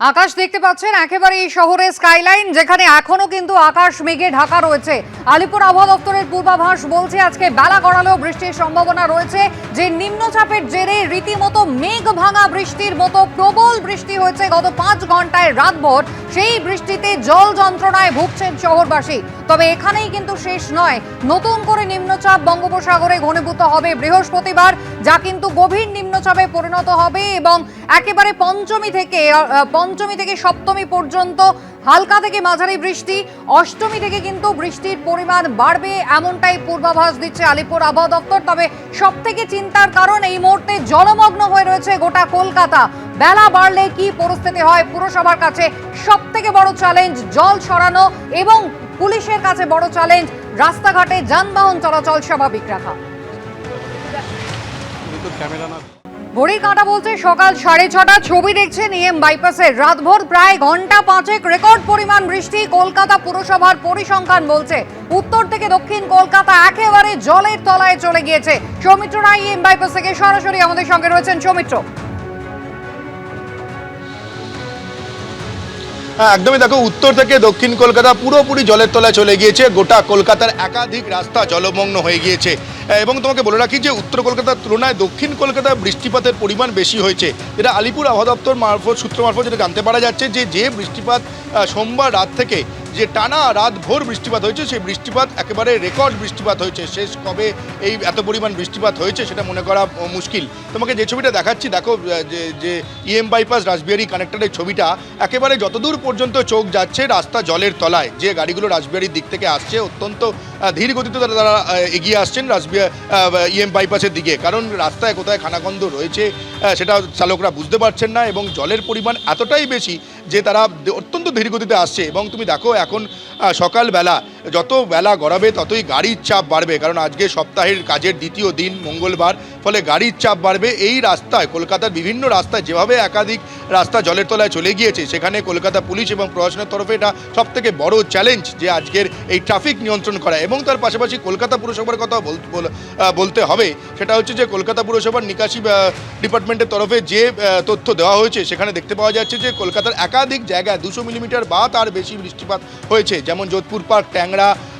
আকাশ দেখতে পাচ্ছেন, একেবারে এই শহরের স্কাইলাইন যেখানে এখনও কিন্তু আকাশ মেঘে ঢাকা রয়েছে। আলিপুর আবহাওয়া দপ্তরের পূর্বাভাস বলছে, আজকে বেলা গড়ালেও বৃষ্টির সম্ভাবনা রয়েছে। যে নিম্নচাপের জেরে রীতিমতো মেঘ ভাঙা বৃষ্টির মতো প্রবল বৃষ্টি হয়েছে গত পাঁচ ঘন্টায় রাতভর। সেই বৃষ্টিতে জল যন্ত্রণায় ভুগছেন শহরবাসী। তবে এখানেই কিন্তু শেষ নয়। নতুন করে নিম্নচাপ বঙ্গোপসাগরে ঘনীভূত হবে বৃহস্পতিবার, যা কিন্তু গভীর নিম্নচাপে পরিণত হবে এবং একেবারে পঞ্চমী থেকে পঞ্চমী থেকে সপ্তমী পর্যন্ত হালকা থেকে মাঝারি বৃষ্টি, অষ্টমী থেকে কিন্তু বৃষ্টির পরিমাণ বাড়বে এমনটাই পূর্বাভাস দিচ্ছে আলিপুর আবহাওয়া দপ্তর। তবে সব থেকে চিন্তার কারণ, এই মুহূর্তে জলমগ্ন হয়ে রয়েছে গোটা কলকাতা। বেলা বাড়লে কি পরিস্থিতি হয় পুরসভার কাছে? সব থেকে বড় চ্যালেঞ্জ জল সরানো এবং পুলিশের কাছে বড় চ্যালেঞ্জ রাস্তাঘাটে যানবাহন চলাচল স্বাভাবিক রাখা। ঘড়ির কাঁটা বলছে সকাল সাড়ে ছটা, ছবি দেখছেন ইএম বাইপাসের রাতভর প্রায় ঘণ্টা পাঁচেক রেকর্ড পরিমাণ বৃষ্টি কলকাতা পুরসভার পরিসংখ্যান বলছে। উত্তর থেকে দক্ষিণ কলকাতা একেবারে জলের তলায় চলে গিয়েছে। সৌমিত্র রায় ইএম বাইপাস থেকে সরাসরি আমাদের সঙ্গে রয়েছেন সৌমিত্র। একদমই দেখো, উত্তর থেকে দক্ষিণ কলকাতা পুরোপুরি জলের তলায় চলে গিয়েছে, গোটা কলকাতার একাধিক রাস্তা জলমগ্ন হয়ে গিয়েছে। এবং তোমাকে বলে রাখি যে উত্তর কলকাতার তুলনায় দক্ষিণ কলকাতায় বৃষ্টিপাতের পরিমাণ বেশি হয়েছে। যেটা আলিপুর আবহাওয়া দপ্তর মারফত, সূত্র মারফত যেটা জানতে পারা যাচ্ছে যে যে বৃষ্টিপাত সোমবার রাত থেকে যে টানা রাত ভোর বৃষ্টিপাত হয়েছে, সেই বৃষ্টিপাত একেবারে রেকর্ড বৃষ্টিপাত হয়েছে। শেষ কবে এই এত পরিমাণ বৃষ্টিপাত হয়েছে সেটা মনে করা মুশকিল। তোমাকে যে ছবিটা দেখাচ্ছি, দেখো যে যে ইএম বাইপাস রাসবিহারি কানেক্টরের ছবিটা, একেবারে যতদূর পর্যন্ত চোখ যাচ্ছে রাস্তা জলের তলায়। যে গাড়িগুলো রাসবিহারির দিক থেকে আসছে, অত্যন্ত ধীর গতিতে তারা তারা এগিয়ে আসছেন রাসবিহার ইএম বাইপাসের দিকে। কারণ রাস্তায় কোথায় খানাগন্ধ রয়েছে সেটা চালকরা বুঝতে পারছেন না এবং জলের পরিমাণ এতটাই বেশি যে তারা অত্যন্ত ধীরগতিতে আসছে। এবং তুমি দেখো এখন সকালবেলা যত বেলা গড়াবে, ততই গাড়ির চাপ বাড়বে। কারণ আজকে সপ্তাহের কাজের দ্বিতীয় দিন, মঙ্গলবার, ফলে গাড়ির চাপ বাড়বে। এই রাস্তায়, কলকাতার বিভিন্ন রাস্তায়, যেভাবে একাধিক রাস্তা জলের তলায় চলে গিয়েছে, সেখানে কলকাতা পুলিশ এবং প্রশাসনের তরফে এটা সব থেকে বড় চ্যালেঞ্জ যে আজকের এই ট্রাফিক নিয়ন্ত্রণ করা। এবং তার পাশাপাশি কলকাতা পুরসভার কথা বল- বল- বলতে হবে। সেটা হচ্ছে যে, কলকাতা পুরসভার নিকাশি ডিপার্টমেন্টের তরফে যে তথ্য দেওয়া হয়েছে, সেখানে দেখতে পাওয়া যাচ্ছে যে, কলকাতার একাধিক জায়গায় দুশো মিলিমিটার বা তার বেশি বৃষ্টিপাত হয়েছে। যেমন যোধপুর পার্ক, ট্যাংরা sangra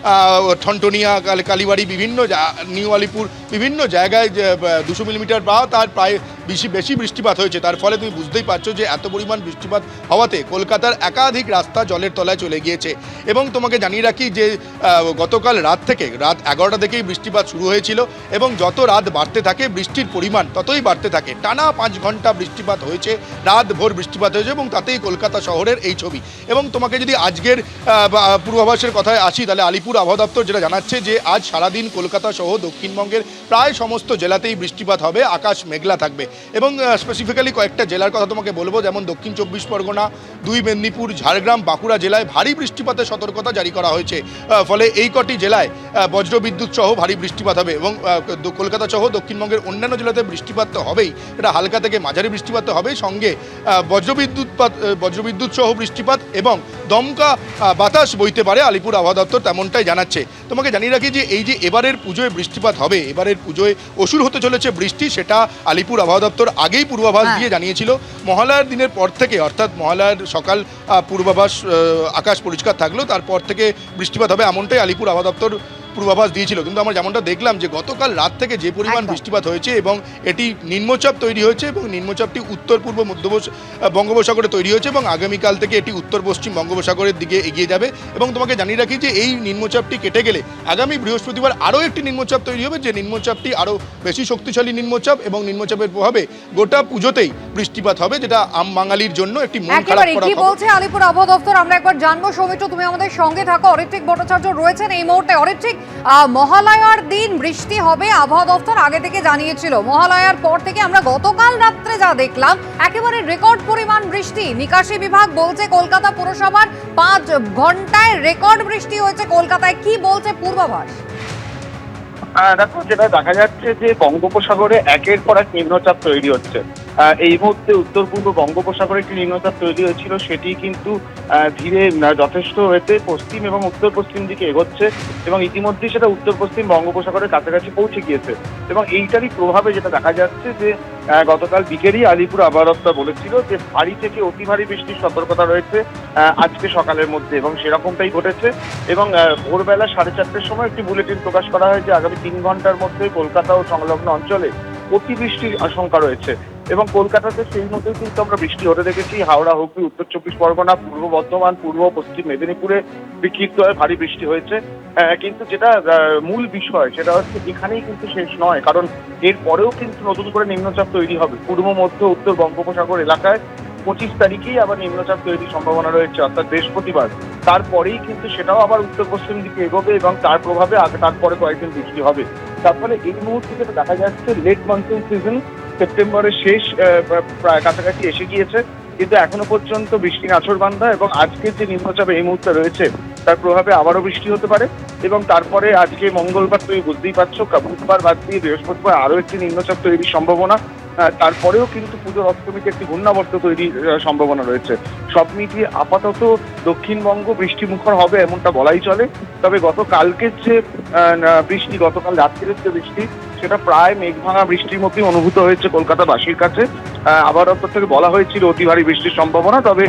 ঠনটনিয়া কাল- কালীবাড়ি বিভিন্ন নিউ আলিপুর বিভিন্ন জায়গায় দুশো মিলিমিটার বা তার প্রায় বেশি বেশি বৃষ্টিপাত হয়েছে। তার ফলে তুমি বুঝতেই পারছ যে এত পরিমাণ বৃষ্টিপাত হওয়াতে কলকাতার একাধিক রাস্তা জলের তলায় চলে গিয়েছে। এবং তোমাকে জানিয়ে রাখি যে গতকাল রাত থেকে, রাত এগারোটা থেকেই বৃষ্টিপাত শুরু হয়েছিল এবং যত রাত বাড়তে থাকে, বৃষ্টির পরিমাণ ততই বাড়তে থাকে। টানা পাঁচ ঘণ্টা বৃষ্টিপাত হয়েছে, রাত ভোর বৃষ্টিপাত হয়েছে এবং তাতেই কলকাতা শহরের এই ছবি। এবং তোমাকে যদি আজকের পূর্বাভাসের কথায় আসি, তাহলে আলিপুর আবহাওয়া দপ্তর যেটা জানাচ্ছে যে আজ সারাদিন কলকাতা সহ দক্ষিণবঙ্গের প্রায় সমস্ত জেলাতেই বৃষ্টিপাত হবে আকাশ মেঘলা থাকবে। এবং স্পেসিফিক্যালি কয়েকটা জেলার কথা তোমাকে বলব যেমন দক্ষিণ চব্বিশ পরগনা দুই মেদিনীপুর ঝাড়গ্রাম বাঁকুড়া জেলায় ভারী বৃষ্টিপাতের সতর্কতা জারি করা হয়েছে। ফলে এই কটি জেলায় বজ্রবিদ্যুৎ সহ ভারী বৃষ্টিপাত হবে এবং কলকাতা সহ দক্ষিণবঙ্গের অন্যান্য জেলাতে বৃষ্টিপাত তো হবেই। এটা হালকা থেকে মাঝারি বৃষ্টিপাত তো হবেই সঙ্গে আহ, বজ্রবিদ্যুৎ বজ্রবিদ্যুৎ সহ বৃষ্টিপাত এবং দমকা বাতাস বইতে পারে আলিপুর আবহাওয়া দপ্তর তেমনটাই জানাচ্ছে তোমাকে জানিয়ে রাখি যে এই যে এবারের পুজোয় বৃষ্টিপাত হবে এবারের পুজোয় অসুর হতে চলেছে বৃষ্টি সেটা আলিপুর আবহাওয়া দপ্তর আগেই পূর্বাভাস হ্যাঁ। দিয়ে জানিয়েছিল মহালয়ার দিনের পর থেকে অর্থাৎ মহালয়ার সকাল পূর্বাভাস আকাশ পরিষ্কার থাকল তারপর থেকে বৃষ্টিপাত হবে এমনটাই আলিপুর আবহাওয়া দপ্তর পূর্বাভাস দিয়েছিল। কিন্তু আমরা যেমনটা দেখলাম যে গতকাল রাত থেকে যে পরিমাণ বৃষ্টিপাত হয়েছে এবং এটি নিম্নচাপ তৈরি হয়েছে এবং নিম্নচাপটি উত্তর পূর্ব মধ্যবস বঙ্গোপসাগরে তৈরি হয়েছে এবং আগামীকাল থেকে এটি উত্তর পশ্চিম বঙ্গোপসাগরের দিকে এগিয়ে যাবে এবং তোমাকে জানিয়ে রাখি যে এই নিম্নচাপটি কেটে গেলে আগামী বৃহস্পতিবার আরও একটি নিম্নচাপ তৈরি হবে যে নিম্নচাপটি আরও বেশি শক্তিশালী নিম্নচাপ এবং নিম্নচাপের প্রভাবে গোটা পুজোতেই বৃষ্টিপাত হবে যেটা আম বাঙালির জন্য একটি মন খারাপ করা কি বলছে আলিপুর আবহাওয়া দপ্তর আমরা একবার জানব সৌমিত্র তুমি আমাদের সঙ্গে থাকো। অরিত্রিক ভট্টাচার্য রয়েছেন এই মুহূর্তে। অরিত্রিক মহালয়ার দিন বৃষ্টি হবে, আবহাওয়া দপ্তর আগে থেকে জানিয়েছিল। মহালয়ার পর থেকে আমরা গতকাল রাত্রে যা দেখলাম, একেবারে রেকর্ড পরিমাণ বৃষ্টি। নিকাশি বিভাগ বলছে কলকাতা পুরসভার পাঁচ ঘন্টায় রেকর্ড বৃষ্টি হয়েছে কলকাতায়। কি বলছে পূর্বাভাস? দেখো, যেটা দেখা যাচ্ছে যে বঙ্গোপসাগরে একের পর এক নিম্নচাপ তৈরি হচ্ছে। এই মুহূর্তে উত্তর পূর্ব বঙ্গোপসাগরে একটি নিম্নচাপ তৈরি হয়েছিল, সেটি কিন্তু ধীরে যথেষ্ট হয়েছে। পশ্চিম এবং উত্তর পশ্চিম দিকে এগোচ্ছে এবং ইতিমধ্যেই সেটা উত্তর পশ্চিম বঙ্গোপসাগরের কাছাকাছি পৌঁছে গিয়েছে। এবং এইটারই প্রভাবে যেটা দেখা যাচ্ছে যে গতকাল বিকেলই আলিপুর আবহাওয়া বলেছিল যে, ভারী থেকে অতি ভারী বৃষ্টির সতর্কতা রয়েছে আজকে সকালের মধ্যে এবং সেরকমটাই ঘটেছে। এবং ভোরবেলা সাড়ে চারটের সময় একটি বুলেটিন প্রকাশ করা হয় যে, আগামী তিন ঘণ্টার মধ্যে কলকাতা ও সংলগ্ন অঞ্চলে অতিবৃষ্টির আশঙ্কা রয়েছে। এবং কলকাতাতে সেই মতোই কিন্তু আমরা বৃষ্টি হতে দেখেছি। হাওড়া, হুগলি, উত্তর চব্বিশ পরগনা, পূর্ব বর্ধমান, পূর্ব পশ্চিম মেদিনীপুরে বিক্ষিপ্ত হয়ে ভারী বৃষ্টি হয়েছে। কিন্তু যেটা মূল বিষয়, সেটা হচ্ছে এখানেই কিন্তু শেষ নয়। কারণ এর পরেও কিন্তু নতুন করে নিম্নচাপ তৈরি হবে। পূর্ব, মধ্য, উত্তর বঙ্গোপসাগর এলাকায় পঁচিশ তারিখেই আবার নিম্নচাপ তৈরির সম্ভাবনা রয়েছে, অর্থাৎ বৃহস্পতিবার। তারপরেই কিন্তু সেটাও আবার উত্তর পশ্চিম দিকে এগোবে এবং তার প্রভাবে তারপরে কয়েকদিন বৃষ্টি হবে। তার ফলে এই মুহূর্তে যেটা দেখা যাচ্ছে লেট মনসুন সিজন সেপ্টেম্বরের শেষ কাছাকাছি এসে গিয়েছে। কিন্তু এখনও পর্যন্ত বৃষ্টি নাছরবান্ধা এবং আজকের যে নিম্নচাপ এই মুহূর্তে রয়েছে, তার প্রভাবে আবারও বৃষ্টি হতে পারে এবং তারপরে আজকে মঙ্গলবার তুমি বুঝতেই পারছ বুধবার বাদ দিয়ে বৃহস্পতিবার আরও একটি নিম্নচাপ তৈরির সম্ভাবনা। তারপরেও কিন্তু পুজোর অষ্টমীতে একটি ঘূর্ণাবর্ত তৈরির সম্ভাবনা রয়েছে। সব মিলিয়ে আপাতত দক্ষিণবঙ্গ বৃষ্টিমুখর হবে এমনটা বলাই চলে। তবে গতকালকের যে বৃষ্টি, গতকাল রাত্রির যে বৃষ্টি সেটা প্রায় মেঘভাঙা বৃষ্টির মতোই অনুভূত হয়েছে কলকাতাবাসীর কাছে। আবার দপ্তর থেকে বলা হয়েছিল অতি ভারী বৃষ্টির সম্ভাবনা, তবে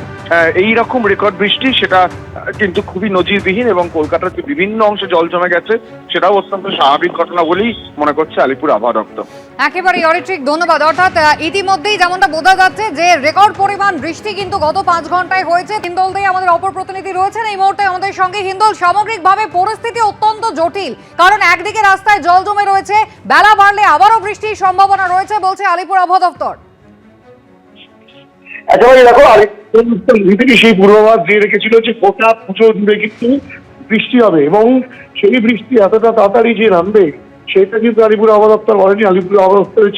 এই রকম রেকর্ড বৃষ্টি সেটা কিন্তু খুবই নজিরবিহীন এবং কলকাতার যে বিভিন্ন অংশে জল জমে গেছে, সেটাও অত্যন্ত স্বাভাবিক ঘটনা বলেই মনে করছে আলিপুর আবহাওয়া দপ্তর। একেবারে অরিট্রিক ধন্যবাদ। অর্থাৎ ইতিমধ্যেই যেমনটা বোঝা যাচ্ছে যে রেকর্ড পরিমাণ বৃষ্টি কিন্তু গত পাঁচ ঘন্টায় হয়েছে। হিন্দল দিয়ে আমাদের অপর প্রতিনিধি রয়েছেন এই মুহূর্তে আমাদের সঙ্গে। হিন্দল, সামগ্রিকভাবে পরিস্থিতি অত্যন্ত জটিল, কারণ একদিকে রাস্তায় জল জমে রয়েছে, বেলা বাড়লে আবারও বৃষ্টির সম্ভাবনা রয়েছে বলছে আলিপুর আবহাওয়া দপ্তর। একেবারে দেখো আলিপুর থেকে সেই পূর্বাভাস দিয়ে রেখেছিল যে গোটা পুজো জুড়ে কিন্তু বৃষ্টি হবে এবং সেই বৃষ্টি এতটা তাড়াতাড়ি যে নামবে, সেটা কিন্তু আলিপুর আবহাওয়া দপ্তর বলেনি। আলিপুর আবহাওয়া দপ্তরের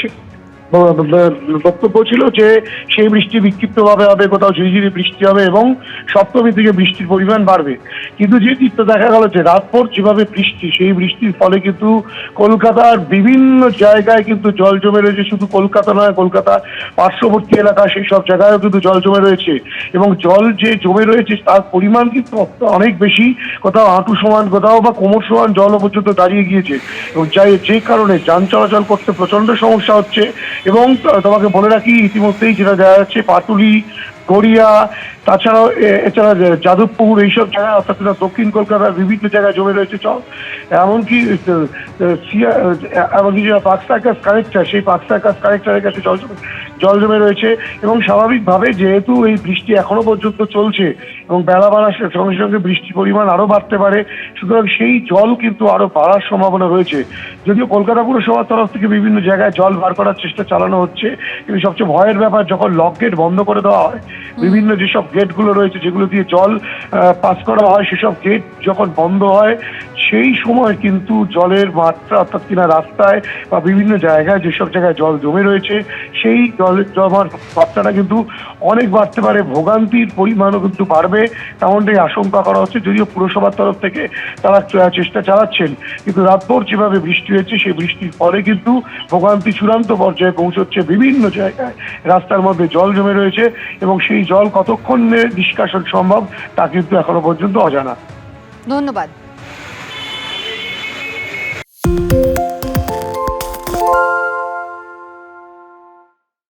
বক্তব্য ছিল যে সেই বৃষ্টি বিক্ষিপ্তভাবে হবে, কোথাও ঝিরিঝিরি বৃষ্টি হবে এবং সপ্তমী থেকে বৃষ্টির পরিমাণ বাড়বে। কিন্তু যে চিত্র দেখা গেল যে রাতভর যেভাবে বৃষ্টি, সেই বৃষ্টির ফলে কিন্তু কলকাতার বিভিন্ন জায়গায় কিন্তু জল জমে রয়েছে। শুধু কলকাতা নয়, কলকাতা পার্শ্ববর্তী এলাকা, সেই সব জায়গায়ও কিন্তু জল জমে রয়েছে। এবং জল যে জমে রয়েছে, তার পরিমাণ কিন্তু অনেক বেশি। কোথাও হাঁটু সমান, কোথাও বা কোমর সমান জল পর্যন্ত দাঁড়িয়ে গিয়েছে। এবং যাই যে কারণে যান চলাচল করতে প্রচণ্ড সমস্যা হচ্ছে। এবং তোমাকে বলে রাখি ইতিমধ্যেই যেটা দেখা যাচ্ছে পাতুলি গড়িয়া, তাছাড়াও এছাড়া যাদবপুর, এইসব জায়গায় অর্থাৎ দক্ষিণ কলকাতার বিভিন্ন জায়গায় জমে রয়েছে চল। এমনকি এমনকি যেটা পাক সার্কাস কানেক্টার, সেই পাকসাকাস কানেক্টারের কাছে চল জল জমে রয়েছে এবং স্বাভাবিকভাবে যেহেতু এই বৃষ্টি এখনও পর্যন্ত চলছে এবং বেলা বাড়ার সঙ্গে সঙ্গে বৃষ্টির পরিমাণ আরও বাড়তে পারে সুতরাং সেই জল কিন্তু আরও বাড়ার সম্ভাবনা রয়েছে। যদিও কলকাতা পুরসভার তরফ থেকে বিভিন্ন জায়গায় জল বার করার চেষ্টা চালানো হচ্ছে কিন্তু সবচেয়ে ভয়ের ব্যাপার যখন লক গেট বন্ধ করে দেওয়া হয় বিভিন্ন যেসব গেটগুলো রয়েছে যেগুলো দিয়ে জল পাস করা হয় সেসব গেট যখন বন্ধ হয় সেই সময় কিন্তু জলের মাত্রা অর্থাৎ কিনা রাস্তায় বা বিভিন্ন জায়গায় যেসব জায়গায় জল জমে রয়েছে সেই জলের জমার মাত্রাটা কিন্তু অনেক বাড়তে পারে। ভোগান্তির পরিমাণও কিন্তু বাড়বে তেমনটাই আশঙ্কা করা হচ্ছে। যদিও পুরসভার তরফ থেকে তারা চেষ্টা চালাচ্ছেন, কিন্তু রাতভর যেভাবে বৃষ্টি হয়েছে, সেই বৃষ্টির ফলে কিন্তু ভোগান্তি চূড়ান্ত পর্যায়ে পৌঁছচ্ছে বিভিন্ন জায়গায়। রাস্তার মধ্যে জল জমে রয়েছে এবং সেই জল কতক্ষণে নিষ্কাশন সম্ভব তা কিন্তু এখনও পর্যন্ত অজানা। ধন্যবাদ।